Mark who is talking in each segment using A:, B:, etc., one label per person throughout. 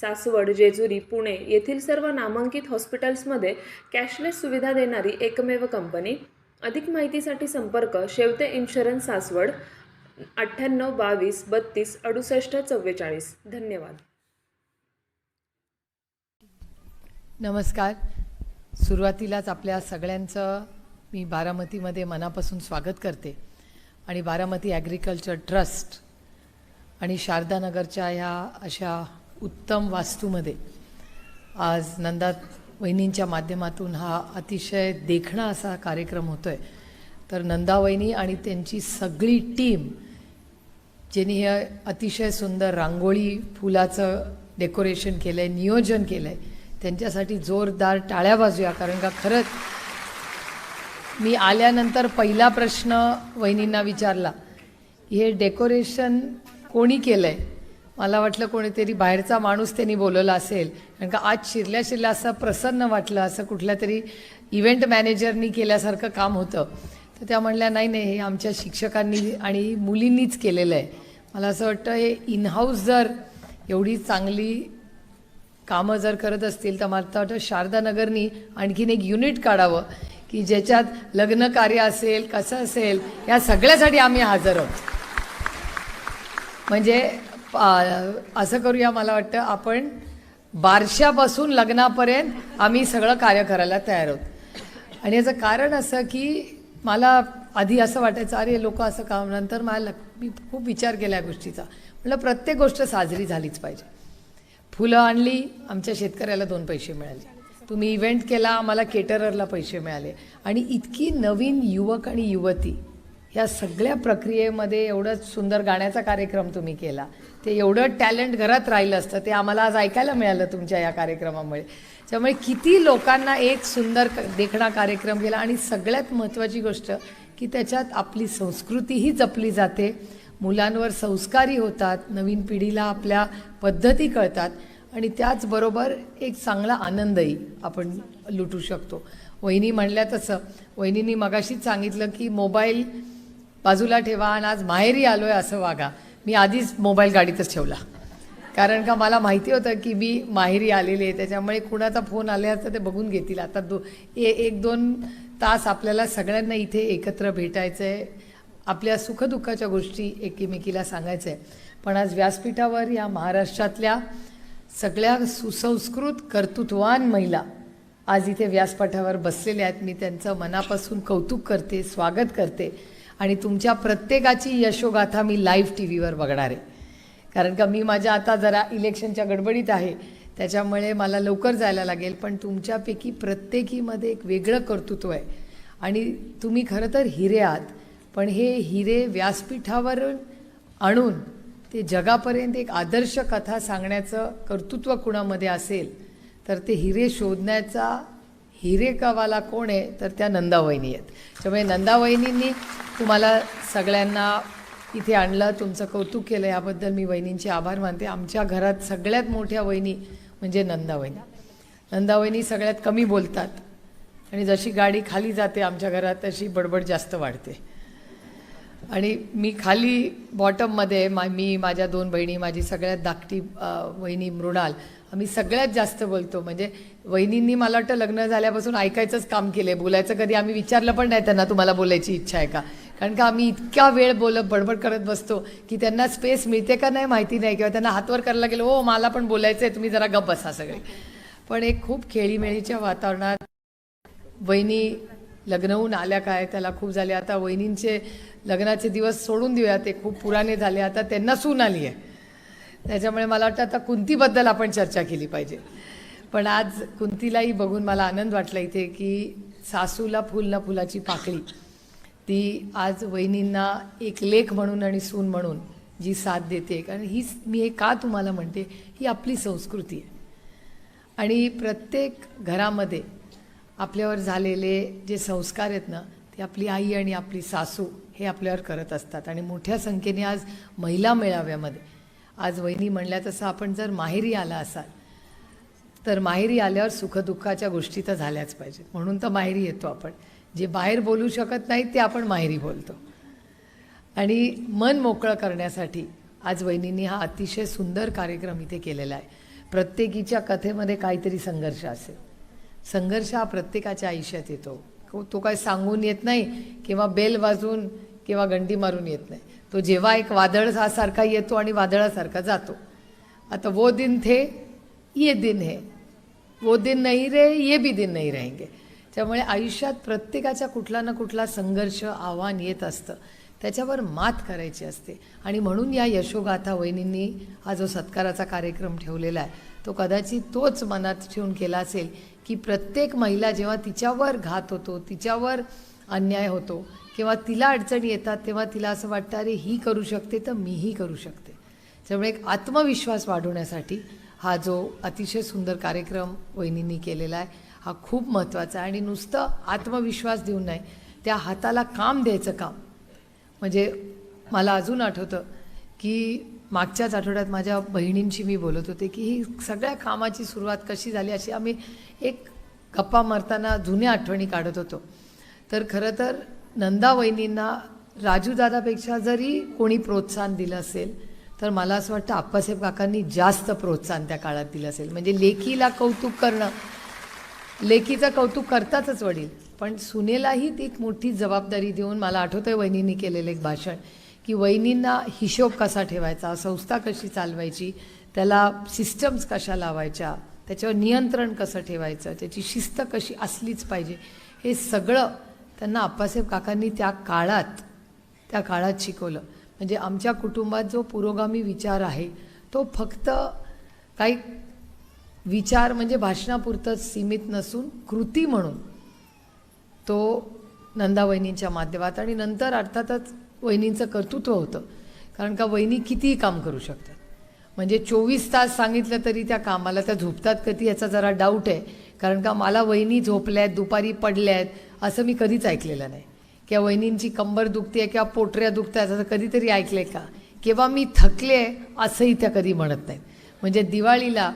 A: सासवड जेजुरी पुणे येथील सर्व नामांकित हॉस्पिटल्समध्ये कॅशलेस सुविधा देणारी एकमेव कंपनी. अधिक माहितीसाठी संपर्क शेवते इन्शुरन्स सासवड अठ्ठ्याण्णव बावीस बत्तीस अडुसष्ट चव्वेचाळीस. धन्यवाद.
B: नमस्कार. सुरुवातीलाच आपल्या सगळ्यांचं मी बारामतीमध्ये मनापासून स्वागत करते. आणि बारामती ॲग्रिकल्चर ट्रस्ट आणि शारदानगरच्या ह्या अशा उत्तम वास्तूमध्ये. आज नंदा वहिनींच्या माध्यमातून हा अतिशय देखणा असा कार्यक्रम होतो आहे तर नंदा वहिनी आणि त्यांची सगळी टीम ज्यांनी हे अतिशय सुंदर रांगोळी फुलाचं डेकोरेशन केलं आहे नियोजन केलं आहे त्यांच्यासाठी जोरदार टाळ्या वाजूया कारण का खरंच मी आल्यानंतर पहिला प्रश्न वहिनींना विचारला हे डेकोरेशन कोणी केलं आहे मला वाटलं कोणीतरी बाहेरचा माणूस त्यांनी बोलवला असेल. कारण का आज शिरल्या शिरल्या असं प्रसन्न वाटलं असं कुठल्या तरी इव्हेंट मॅनेजरनी केल्यासारखं काम होतं. तर त्या म्हणल्या नाही नाही हे आमच्या शिक्षकांनी आणि मुलींनीच केलेलं आहे. मला असं वाटतं हे इनहाऊस जर एवढी चांगली कामं जर करत असतील तर मला वाटतं शारदानगरनी आणखीन एक युनिट काढावं की ज्याच्यात लग्न कार्य असेल कसं असेल या सगळ्यासाठी आम्ही हजर आहोत. म्हणजे असं करूया मला वाटतं आपण बारशापासून लग्नापर्यंत आम्ही सगळं कार्य करायला तयार आहोत. आणि याचं कारण असं की मला आधी असं वाटायचं अरे लोक असं काम नंतर मला मी खूप विचार केला या गोष्टीचा. म्हटलं प्रत्येक गोष्ट साजरी झालीच पाहिजे. फुलं आणली आमच्या शेतकऱ्याला दोन पैसे मिळाले. तुम्ही इव्हेंट केला आम्हाला केटररला पैसे मिळाले. आणि इतकी नवीन युवक आणि युवती ह्या सगळ्या प्रक्रियेमध्ये एवढं सुंदर गाण्याचा कार्यक्रम तुम्ही केला. ते एवढं टॅलेंट घरात राहिलं असतं ते आम्हाला आज ऐकायला मिळालं तुमच्या या कार्यक्रमामुळे. त्यामुळे किती लोकांना एक सुंदर क- देखणा कार्यक्रम केला आणि सगळ्यात महत्त्वाची गोष्ट की त्याच्यात आपली संस्कृतीही जपली जाते. मुलांवर संस्कारी होतात नवीन पिढीला आपल्या पद्धती कळतात आणि त्याचबरोबर एक चांगला आनंदही आपण लुटू शकतो. वहिनी म्हणल्या तसं. वहिनींनी मगाशीच सांगितलं की मोबाईल बाजूला ठेवा आणि आज माहेरी आलो आहे असं वागा. मी आधीच मोबाईल गाडीतच ठेवला. कारण का मला माहिती होतं की मी माहेरी आलेली आहे त्याच्यामुळे कुणाचा फोन आले तर ते बघून घेतील. आता दो ए एक दोन तास आपल्याला सगळ्यांना इथे एकत्र भेटायचं आहे आपल्या सुखदुःखाच्या गोष्टी एकमेकीला सांगायचं आहे पण आज व्यासपीठावर या महाराष्ट्रातल्या सगळ्या सुसंस्कृत कर्तृत्वान महिला आज इथे व्यासपीठावर बसलेल्या आहेत. मी त्यांचं मनापासून कौतुक करते स्वागत करते. आणि तुमच्या प्रत्येकाची यशोगाथा मी लाईव्ह टी व्हीवर बघणार आहे. कारण का मी माझ्या आता जरा इलेक्शनच्या गडबडीत आहे त्याच्यामुळे मला लवकर जायला लागेल पण तुमच्यापैकी प्रत्येकीमध्ये एक वेगळं कर्तृत्व आहे. आणि तुम्ही खरं तर हिरे आहात पण हे हिरे व्यासपीठावर आणून ते जगापर्यंत एक आदर्श कथा सांगण्याचं कर्तृत्व कुणामध्ये असेल तर ते हिरे शोधण्याचा हिरेकावाला कोण आहे तर त्या नंदावहिनी आहेत. त्यामुळे नंदावहिनींनी तुम्हाला सगळ्यांना इथे आणलं तुमचं कौतुक केलं याबद्दल मी वहिनींचे आभार मानते. आमच्या घरात सगळ्यात मोठ्या वहिनी म्हणजे नंदावहिनी. नंदावहिनी सगळ्यात कमी बोलतात. आणि जशी गाडी खाली जाते आमच्या घरात तशी बडबड जास्त वाढते. आणि मी खाली बॉटममध्ये मा मी माझ्या दोन बहिणी माझी सगळ्यात धाकटी वहिनी मृणाल आम्ही सगळ्यात जास्त बोलतो. म्हणजे वहिनींनी मला वाटतं लग्न झाल्यापासून ऐकायचंच काम केलं आहे बोलायचं कधी आम्ही विचारलं पण नाही त्यांना तुम्हाला बोलायची इच्छा आहे का? कारण का आम्ही इतक्या वेळ बोलत बडबड करत बसतो की त्यांना स्पेस मिळते का नाही माहिती नाही. किंवा त्यांना हातवर करायला गेलो हो मला पण बोलायचं आहे तुम्ही जरा गप बसा सगळे. पण एक खूप खेळीमेळीच्या वातावरणात वहिनी लग्न होऊन आल्या काय? त्याला खूप झाले. आता वहिनींचे लग्नाचे दिवस सोडून देऊया ते खूप पुराने झाले. आता त्यांना सून आली आहे. त्याच्यामुळे मला वाटतं आता कुंतीबद्दल आपण चर्चा केली पाहिजे. पण आज कुंतीलाही बघून मला आनंद वाटला इथे की सासूला फुल ना फुलाची पाकळी. ती आज वहिनींना एक लेख म्हणून आणि सून म्हणून जी साथ देते. कारण हीच मी हे का तुम्हाला म्हणते? ही आपली संस्कृती आहे. आणि प्रत्येक घरामध्ये आपल्यावर झालेले जे संस्कार आहेत ना ते आपली आई आणि आपली सासू हे आपल्यावर करत असतात. आणि मोठ्या संख्येने आज महिला मेळाव्यामध्ये. आज वहिनी म्हणल्या तसं आपण जर माहेरी आला असाल तर माहेरी आल्यावर सुखदुःखाच्या गोष्टी तर झाल्याच पाहिजेत. म्हणून तर माहेरी येतो आपण. जे बाहेर बोलू शकत नाही ते आपण माहेरी बोलतो. आणि मन मोकळं करण्यासाठी आज वहिनींनी हा अतिशय सुंदर कार्यक्रम इथे केलेला आहे. प्रत्येकीच्या कथेमध्ये काहीतरी संघर्ष असेल. संघर्ष हा प्रत्येकाच्या आयुष्यात येतो. तो काय सांगून येत नाही किंवा बेल वाजून किंवा गंडी मारून येत नाही. तो जेव्हा एक वादळ सारखा येतो आणि वादळासारखा जातो. आता वो दिन थे ये दिन हे. वो दिन नहीं रे ये भी दिन नहीं रहेंगे. त्यामुळे आयुष्यात प्रत्येकाच्या कुठला ना कुठला संघर्ष आव्हान येत असतं. त्याच्यावर मात करायची असते. आणि म्हणून या यशोगाथा वहिनींनी हा जो सत्काराचा कार्यक्रम ठेवलेला आहे तो कदाचित तोच मनात ठेवून केला असेल की प्रत्येक महिला जेव्हा तिच्यावर घात होतो तिच्यावर अन्याय होतो किंवा तिला अडचणी येतात तेव्हा तिला असं वाटतं अरे ही करू शकते तर मीही करू शकते. त्यामुळे एक आत्मविश्वास वाढवण्यासाठी हा जो अतिशय सुंदर कार्यक्रम वहिनींनी केलेला आहे हा खूप महत्त्वाचा आहे. आणि नुसतं आत्मविश्वास देऊन नाही त्या हाताला काम द्यायचं काम. म्हणजे मला अजून आठवतं की मागच्याच आठवड्यात माझ्या बहिणींशी मी बोलत होते की ही सगळ्या कामाची सुरुवात कशी झाली अशी आम्ही एक गप्पा मारताना जुन्या आठवणी काढत होतो. तर खरं तर नंदा वहिनींना राजूदादापेक्षा जरी कोणी प्रोत्साहन दिलं असेल तर मला असं वाटतं आप्पासाहेब काकांनी जास्त प्रोत्साहन त्या काळात दिलं असेल. म्हणजे लेकीला कौतुक करणं लेकीचं कौतुक करतातच वडील. पण सुनेलाही ती एक मोठी जबाबदारी देऊन मला आठवतं आहे वहिनींनी केलेलं एक भाषण. की वहिनींना हिशोब कसा ठेवायचा संस्था कशी चालवायची त्याला सिस्टम्स कशा लावायच्या त्याच्यावर नियंत्रण कसं ठेवायचं त्याची शिस्त कशी असलीच पाहिजे हे सगळं त्यांना आप्पासाहेब काकांनी त्या काळात त्या काळात शिकवलं. म्हणजे आमच्या कुटुंबात जो पुरोगामी विचार आहे तो फक्त काही विचार म्हणजे भाषणापुरतंच सीमित नसून कृती म्हणून तो नंदावहिनींच्या माध्यमात आणि नंतर अर्थातच वहिनींचं कर्तृत्व होतं. कारण का वहिनी कितीही काम करू शकतात. म्हणजे चोवीस तास सांगितलं तरी त्या कामाला त्या झोपतात कधी याचा जरा डाऊट आहे. कारण का मला वहिनी झोपल्यात दुपारी पडल्यात असं मी कधीच ऐकलेलं नाही. किंवा वहिनींची कंबर दुखते किंवा पोटऱ्या दुखतात असं कधीतरी ऐकलं आहे का? किंवा मी थकले असंही त्या कधी म्हणत नाहीत. म्हणजे दिवाळीला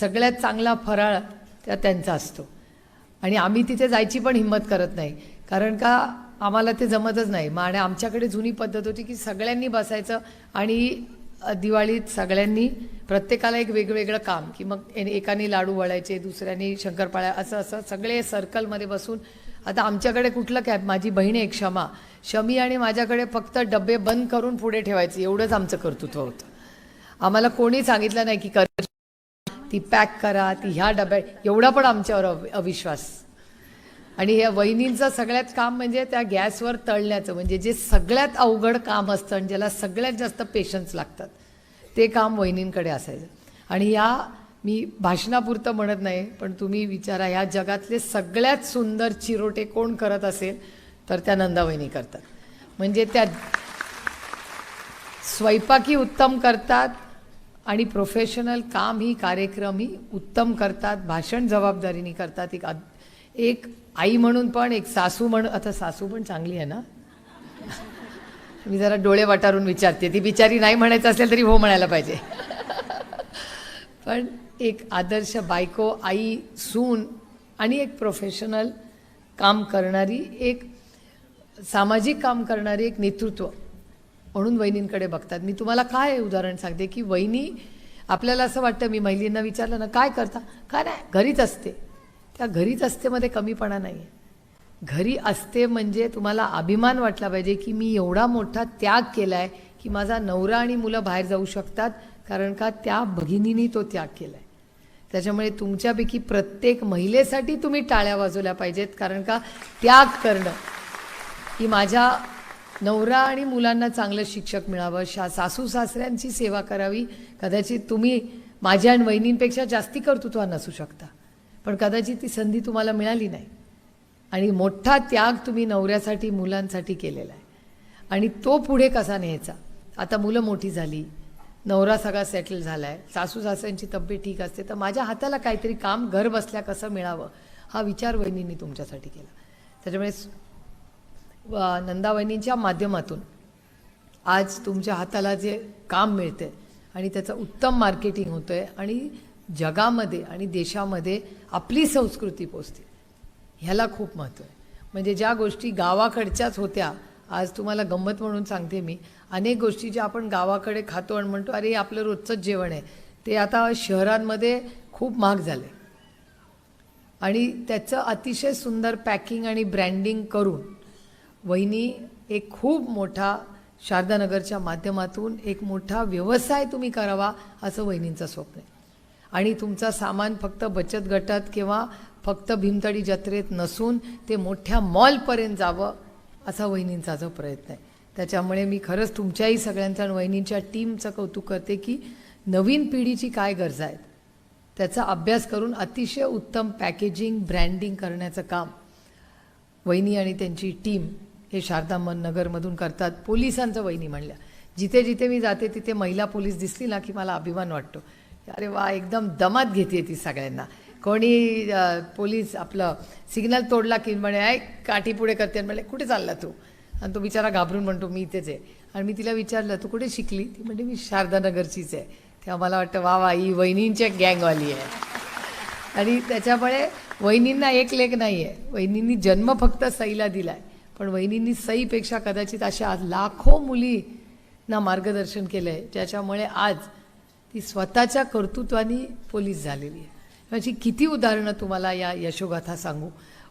B: सगळ्यात चांगला फराळ त्या त्यांचा असतो. आणि आम्ही तिथे जायची पण हिंमत करत नाही. कारण का आम्हाला ते जमतच नाही. मग आणि आमच्याकडे जुनी पद्धत होती की सगळ्यांनी बसायचं आणि दिवाळीत सगळ्यांनी प्रत्येकाला एक वेगवेगळं काम की मग एकाने लाडू वळायचे दुसऱ्यानी शंकरपाळ्या असं असं सगळे सर्कलमध्ये बसून. आता आमच्याकडे कुठलं कॅब माझी बहीण आहे एक क्षमा. शमी आणि माझ्याकडे फक्त डबे बंद करून पुढे ठेवायचे. एवढंच आमचं कर्तृत्व होतं. आम्हाला कोणी सांगितलं नाही की कर. ती पॅक करा ती ह्या डब्यात एवढा पण आमच्यावर अविश्वास. आणि या वहिनींचं सगळ्यात काम म्हणजे त्या गॅसवर तळण्याचं म्हणजे जे सगळ्यात अवघड काम असतं आणि ज्याला सगळ्यात जास्त पेशन्स लागतात ते काम वहिनींकडे असायचं. आणि या मी भाषणापुरतं म्हणत नाही पण तुम्ही विचारा या जगातले सगळ्यात सुंदर चिरोटे कोण करत असेल तर त्या नंदावहिनी करतात. म्हणजे त्या स्वयंपाकी उत्तम करतात आणि प्रोफेशनल काम ही कार्यक्रम ही उत्तम करतात भाषण जबाबदारीने करतात एक एक आई म्हणून पण एक सासू म्हणून आता सासू पण चांगली आहे ना? मी जरा डोळे वाटारून विचारते. ती बिचारी नाही म्हणायचं असेल तरी हो म्हणायला पाहिजे. पण एक आदर्श बायको आई सून आणि एक प्रोफेशनल काम करणारी एक सामाजिक काम करणारी एक नेतृत्व म्हणून वहिनींकडे बघतात. मी तुम्हाला काय उदाहरण सांगते की वहिनी आपल्याला असं वाटतं मी महिलींना विचारलं ना काय करता? काय नाही घरीच असते. त्या घरीच असतेमध्ये कमीपणा नाही आहे घरी असते म्हणजे तुम्हाला अभिमान वाटला पाहिजे की मी एवढा मोठा त्याग केला आहे की माझा नवरा आणि मुलं बाहेर जाऊ शकतात कारण का त्या भगिनीनी तो त्याग केला आहे त्याच्यामुळे तुमच्यापैकी प्रत्येक महिलेसाठी तुम्ही टाळ्या वाजवल्या पाहिजेत कारण का त्याग करणं की माझ्या नवरा आणि मुलांना चांगलं शिक्षक मिळावं शा सासू सासऱ्यांची सेवा करावी. कदाचित तुम्ही माझ्या आणि वहिनींपेक्षा जास्ती कर्तृत्वान नसू शकता. पण कदाचित ती संधी तुम्हाला मिळाली नाही. आणि मोठा त्याग तुम्ही नवऱ्यासाठी मुलांसाठी केलेला आहे. आणि तो पुढे कसा न्यायचा? आता मुलं मोठी झाली नवरा सगळा सेटल झाला आहे सासू सासऱ्यांची तब्येत ठीक असते तर माझ्या हाताला काहीतरी काम घर बसल्या कसं मिळावं? हा विचार वहिनींनी तुमच्यासाठी केला. त्याच्यामुळे नंदावहिनींच्या माध्यमातून आज तुमच्या हाताला जे काम मिळते आणि त्याचं उत्तम मार्केटिंग होतं आहे आणि जगामध्ये आणि देशामध्ये आपली संस्कृती पोचते. ह्याला खूप महत्त्व आहे. म्हणजे ज्या गोष्टी गावाकडच्याच होत्या आज तुम्हाला गंमत म्हणून सांगते मी. अनेक गोष्टी ज्या आपण गावाकडे खातो आणि म्हणतो अरे आपलं रोजचंच जेवण आहे. ते आता शहरांमध्ये खूप महाग झालं. आहे आणि त्याचं अतिशय सुंदर पॅकिंग आणि ब्रँडिंग करून वहिनी एक खूप मोठा शारदानगरच्या माध्यमातून एक मोठा व्यवसाय तुम्ही करावा असं वहिनींचं स्वप्न आहे. आणि तुमचा सामान फक्त बचत गटात किंवा फक्त भीमतडी जत्रेत नसून ते मोठ्या मॉलपर्यंत जावं असा वहिनींचा जो प्रयत्न आहे. त्याच्यामुळे मी खरंच तुमच्याही सगळ्यांच्या आणि वहिनींच्या टीमचं कौतुक करते की नवीन पिढीची काय गरजा आहेत त्याचा अभ्यास करून अतिशय उत्तम पॅकेजिंग ब्रँडिंग करण्याचं काम वहिनी आणि त्यांची टीम हे शारदामन नगरमधून करतात पोलिसांचं वहिनी म्हणल्या. जिथे जिथे मी जाते तिथे महिला पोलीस दिसली ना की मला अभिमान वाटतो. अरे वा एकदम दमात घेते ती सगळ्यांना. कोणी पोलीस आपलं सिग्नल तोडला की म्हणे आहे काठी पुढे करते. आणि म्हणे कुठे चालला तू? आणि तो बिचारा घाबरून म्हणतो मी इथेच आहे. आणि मी तिला विचारलं तू कुठे शिकली? ती म्हणजे मी शारदानगरचीच आहे. तेव्हा मला वाटतं वा वा ही वहिनींची एक गँगवाली आहे. आणि त्याच्यामुळे वहिनींना एक लेख नाही आहे वहिनींनी जन्म फक्त सईला दिला आहे पण वहिनींनी सईपेक्षा कदाचित अशा लाखो मुलींना मार्गदर्शन केलं आहे ज्याच्यामुळे आज ती स्वतःच्या कर्तृत्वाने पोलीस झालेली आहे. अशी किती उदाहरणं तुम्हाला या यशोगाथा सांगू.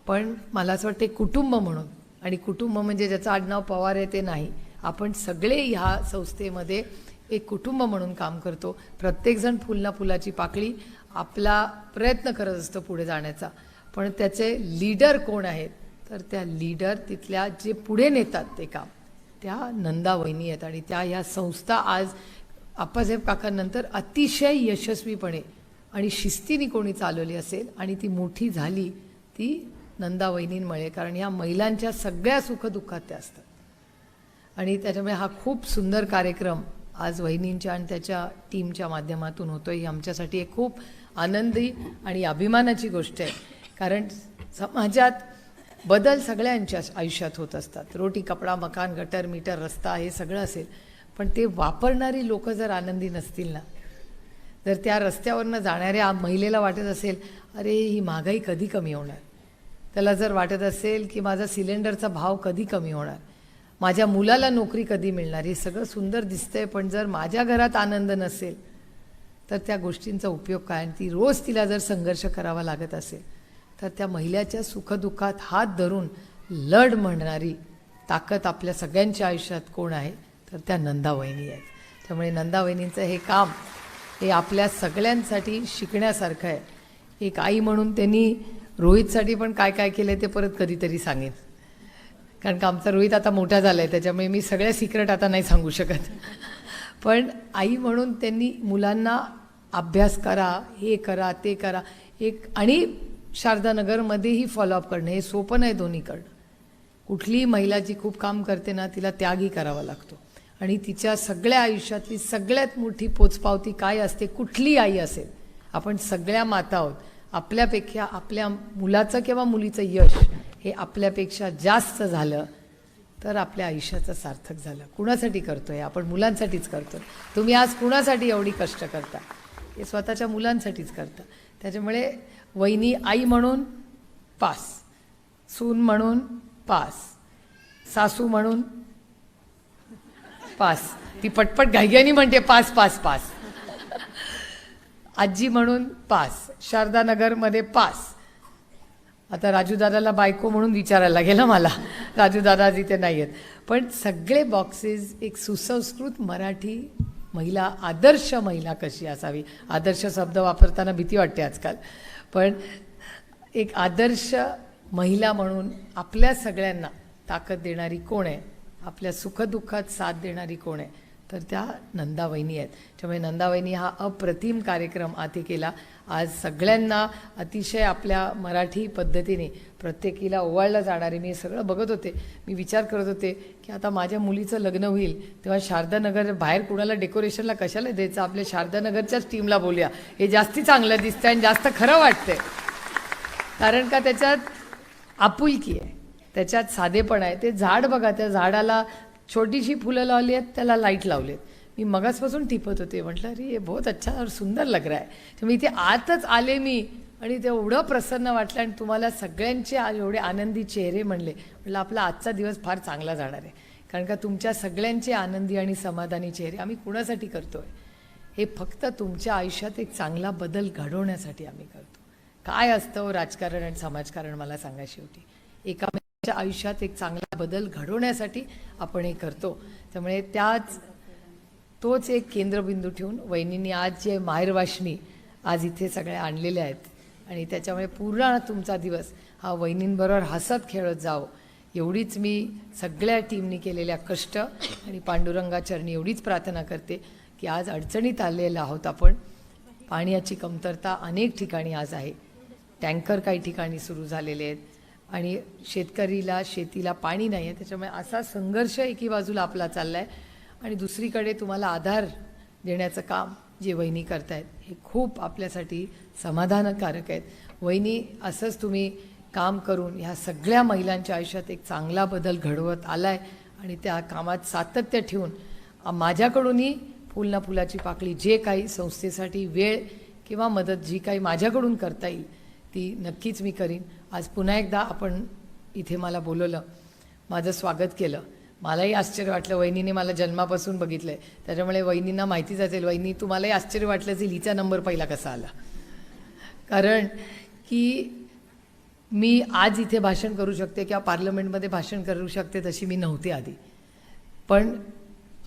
B: पण मला असं वाटते कुटुंब म्हणून आणि कुटुंब म्हणजे ज्याचं आडनाव पवार आहे ते नाही. आपण सगळे ह्या संस्थेमध्ये एक कुटुंब म्हणून काम करतो. प्रत्येकजण फुल ना फुलाची पाकळी आपला प्रयत्न करत असतो पुढे जाण्याचा. पण त्याचे लीडर कोण आहेत? तर त्या लीडर तिथल्या जे पुढे नेतात ते काम. त्या नंदा वहिनी आहेत आणि त्या ह्या संस्था आज आप्पासाहेब काकांनंतर अतिशय यशस्वीपणे आणि शिस्तीने कोणी चालवली असेल आणि ती मोठी झाली ती नंदा वहिनींमुळे. कारण ह्या महिलांच्या सगळ्या सुखदुःखात त्या असतात. आणि त्याच्यामुळे हा खूप सुंदर कार्यक्रम आज वहिनींच्या आणि त्याच्या टीमच्या माध्यमातून होतो ही आमच्यासाठी एक खूप आनंदी आणि अभिमानाची गोष्ट आहे. कारण समाजात बदल सगळ्यांच्या आयुष्यात होत असतात. रोटी कपडा मकान गटर मीटर रस्ता हे सगळं असेल. पण ते वापरणारी लोक जर आनंदी नसतील ना जर त्या रस्त्यावरनं जाणाऱ्या महिलेला वाटत असेल अरे ही महागाई कधी कमी होणार? त्याला जर वाटत असेल की माझा सिलेंडरचा भाव कधी कमी होणार? माझ्या मुलाला नोकरी कधी मिळणार? हे सगळं सुंदर दिसतंय पण जर माझ्या घरात आनंद नसेल तर त्या गोष्टींचा उपयोग काय? आणि ती रोज तिला जर संघर्ष करावा लागत असेल तर त्या महिलेच्या सुखदुःखात हात धरून लढ म्हणणारी ताकद आपल्या सगळ्यांच्या आयुष्यात कोण आहे? तर त्या नंदा वहिनी आहेत. त्यामुळे नंदा वहिनींचं हे काम हे आपल्या सगळ्यांसाठी शिकण्यासारखं आहे. एक आई म्हणून त्यांनी रोहितसाठी पण काय काय केलं ते परत कधीतरी सांगेन. कारण का आमचा रोहित आता मोठा झाला आहे त्याच्यामुळे मी सगळ्या सिक्रेट आता नाही सांगू शकत. पण आई म्हणून त्यांनी मुलांना अभ्यास करा हे करा ते करा. एक आणि शारदानगरमध्येही फॉलोअप करणं हे सोपं नाही दोन्हीकडं. कुठलीही महिला जी खूप काम करते ना तिला त्यागही करावा लागतो. आणि तिच्या सगळ्या आयुष्यातली सगळ्यात मोठी पोचपावती काय असते कुठली आई असेल आपण सगळ्या माता आहोत. आपल्यापेक्षा आपल्या मुलाचं किंवा मुलीचं यश हे आपल्यापेक्षा जास्त झालं तर आपल्या आयुष्याचं सार्थक झालं. कुणासाठी करतो आहे आपण मुलांसाठीच करतो तुम्ही आज कुणासाठी एवढी कष्ट करता? हे स्वतःच्या मुलांसाठीच करता. त्याच्यामुळे वहिनी आई म्हणून पास सून म्हणून पास सासू म्हणून पास. ती पटपट घाईघाईनी म्हणते पास पास पास. आजी म्हणून पास. शारदानगरमध्ये पास. आता राजूदादाला बायको म्हणून विचारायला गेलं मला. राजूदादा जिथे नाही आहेत. पण सगळे बॉक्सेस एक सुसंस्कृत मराठी महिला आदर्श महिला कशी असावी? आदर्श शब्द वापरताना भीती वाटते आजकाल. पण एक आदर्श महिला म्हणून आपल्या सगळ्यांना ताकद देणारी कोण आहे? आपल्या सुखदुःखात साथ देणारी कोण आहे? तर त्या नंदावहिनी आहेत. त्यामुळे नंदावहिनी हा अप्रतिम कार्यक्रम आधी केला. आज सगळ्यांना अतिशय आपल्या मराठी पद्धतीने प्रत्येकीला ओवाळलं जाणारे मी सगळं बघत होते. मी विचार करत होते की आता माझ्या मुलीचं लग्न होईल तेव्हा शारदानगर बाहेर कुणाला डेकोरेशनला कशाला द्यायचं? आपल्या शारदानगरच्याच टीमला बोलूया. हे जास्ती चांगलं दिसतं आणि जास्त खरं वाटतंय. कारण का त्याच्यात आपुलकी आहे. त्याच्यात साधेपण आहे. ते झाड बघा त्या झाडाला छोटीशी फुलं लावली आहेत त्याला लाइट लावली आहेत. मी मगासपासून टिपत होते म्हटलं अरे हे बहुत अच्छा और सुंदर लग रहा आहे तर मी इथे आतच आले मी आणि ते एवढं प्रसन्न वाटलं आणि तुम्हाला सगळ्यांचे एवढे आनंदी चेहरे म्हणले. म्हटलं आपला आजचा दिवस फार चांगला जाणार आहे. कारण का तुमच्या सगळ्यांचे आनंदी आणि समाधानी चेहरे आम्ही कुणासाठी करतोय? हे फक्त तुमच्या आयुष्यात एक चांगला बदल घडवण्यासाठी आम्ही करतो. काय असतं हो राजकारण आणि समाजकारण मला सांगा शेवटी. त्यांच्या आयुष्यात एक चांगला बदल घडवण्यासाठी आपण हे करतो. त्यामुळे त्याच तोच एक केंद्रबिंदू ठेवून वहिनींनी आज जे माहेरवाशिनी आज इथे सगळ्या आणलेल्या आहेत आणि त्याच्यामुळे पूर्ण तुमचा दिवस हा वहिनींबरोबर हसत खेळत जावं. एवढीच मी सगळ्या टीमनी केलेल्या कष्ट आणि पांडुरंगाचरणी एवढीच प्रार्थना करते की आज अडचणीत आलेलो आहोत आपण. पाण्याची कमतरता अनेक ठिकाणी आज आहे. टँकर काही ठिकाणी सुरू झालेले आहेत. आणि शेतकरीला शेतीला पाणी नाही आहे त्याच्यामुळे असा संघर्ष एकी बाजूला आपला चालला आहे आणि दुसरीकडे तुम्हाला आधार देण्याचं काम जे वहिनी करतायत हे खूप आपल्यासाठी समाधानकारक आहेत. वहिनी असंच तुम्ही काम करून ह्या सगळ्या महिलांच्या आयुष्यात एक चांगला बदल घडवत आला आहे आणि त्या कामात सातत्य ठेवून माझ्याकडूनही फुल ना फुलाची पाकळी जे काही संस्थेसाठी वेळ किंवा मदत जी काही माझ्याकडून करता येईल ती नक्कीच मी करीन. आज पुन्हा एकदा आपण इथे मला बोलवलं माझं स्वागत केलं. मलाही आश्चर्य वाटलं वहिनीने मला जन्मापासून बघितलं आहे त्याच्यामुळे वहिनींना माहितीच असेल वहिनी तुम्हालाही आश्चर्य वाटलं असेल हिचा नंबर पहिला कसा आला? कारण की मी आज इथे भाषण करू शकते किंवा पार्लमेंटमध्ये भाषण करू शकते तशी मी नव्हते आधी. पण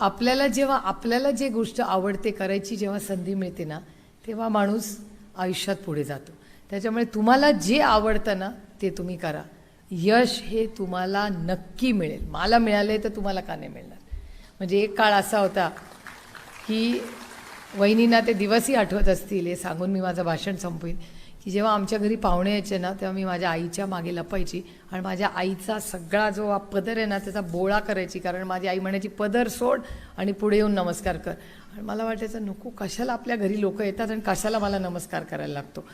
B: आपल्याला जेव्हा आपल्याला जे गोष्ट आवडते करायची जेव्हा संधी मिळते ना तेव्हा माणूस आयुष्यात पुढे जातो. त्याच्यामुळे तुम्हाला जे आवडतं ना ते तुम्ही करा. यश हे तुम्हाला नक्की मिळेल. मला मिळाले तर तुम्हाला का नाही मिळणार? म्हणजे एक काळ असा होता की वहिनींना ते दिवसही आठवत असतील हे सांगून मी माझं भाषण संपवीन की जेव्हा आमच्या घरी पाहुणे यायचे ना तेव्हा मी माझ्या आईच्या मागे लपायची आणि माझ्या आईचा सगळा जो हा पदर आहे ना त्याचा बोळा करायची कारण माझी आई म्हणायची पदर सोड आणि पुढे येऊन नमस्कार कर. आणि मला वाटायचं नको कशाला आपल्या घरी लोक येतात आणि कशाला मला नमस्कार करायला लागतो?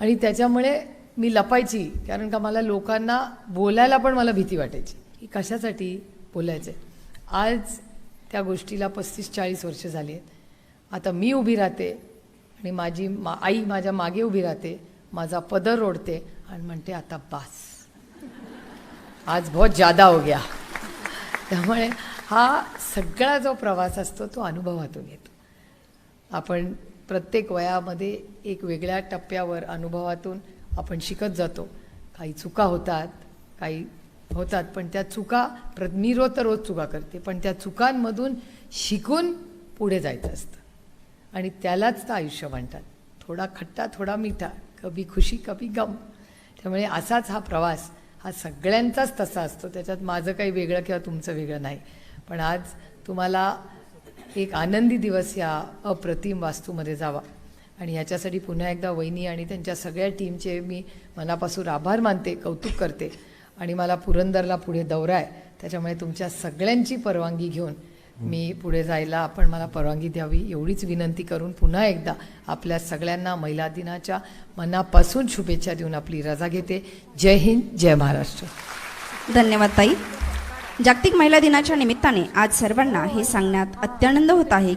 B: आणि त्याच्यामुळे मी लपायची कारण का मला लोकांना बोलायला पण मला भीती वाटायची. की कशासाठी बोलायचं आज त्या गोष्टीला पस्तीस चाळीस वर्ष झाली आहेत. आता मी उभी राहते आणि माझी मा आई माझ्या मागे उभी राहते माझा पदर ओढते आणि म्हणते आता बास. आज बहुत जादा हो गया. त्यामुळे हा सगळा जो प्रवास असतो तो अनुभवातून येतो. आपण प्रत्येक वयामध्ये एक वेगळ्या टप्प्यावर अनुभवातून आपण शिकत जातो. काही चुका होतात काही होतात पण त्या चुका प्र मी रोज तर रोज चुका करते पण त्या चुकांमधून शिकून पुढे जायचं असतं. आणि त्यालाच तर आयुष्य म्हणतात. थोडा खट्टा थोडा मिठा कभी खुशी कभी गम. त्यामुळे असाच हा प्रवास हा सगळ्यांचाच तसा असतो. त्याच्यात माझं काही वेगळं किंवा तुमचं वेगळं नाही. पण आज तुम्हाला एक आनंदी दिवस या अप्रतिम वास्तूमध्ये जावा. आणि याच्यासाठी पुन्हा एकदा वहिनी आणि त्यांच्या सगळ्या टीमचे मी मनापासून आभार मानते कौतुक करते. आणि मला पुरंदरला पुढे दौरा आहे. त्याच्यामुळे तुमच्या सगळ्यांची परवानगी घेऊन मी पुढे जायला आपण मला परवानगी द्यावी एवढीच विनंती करून पुन्हा एकदा आपल्या सगळ्यांना महिला दिनाच्या मनापासून शुभेच्छा देऊन आपली रजा घेते. जय हिंद जय महाराष्ट्र.
C: धन्यवाद ताई. जागतिक महिला दिनाच्या निमित्ताने आज सर्वांना हे सांगण्यात अत्यानंद होत आहे.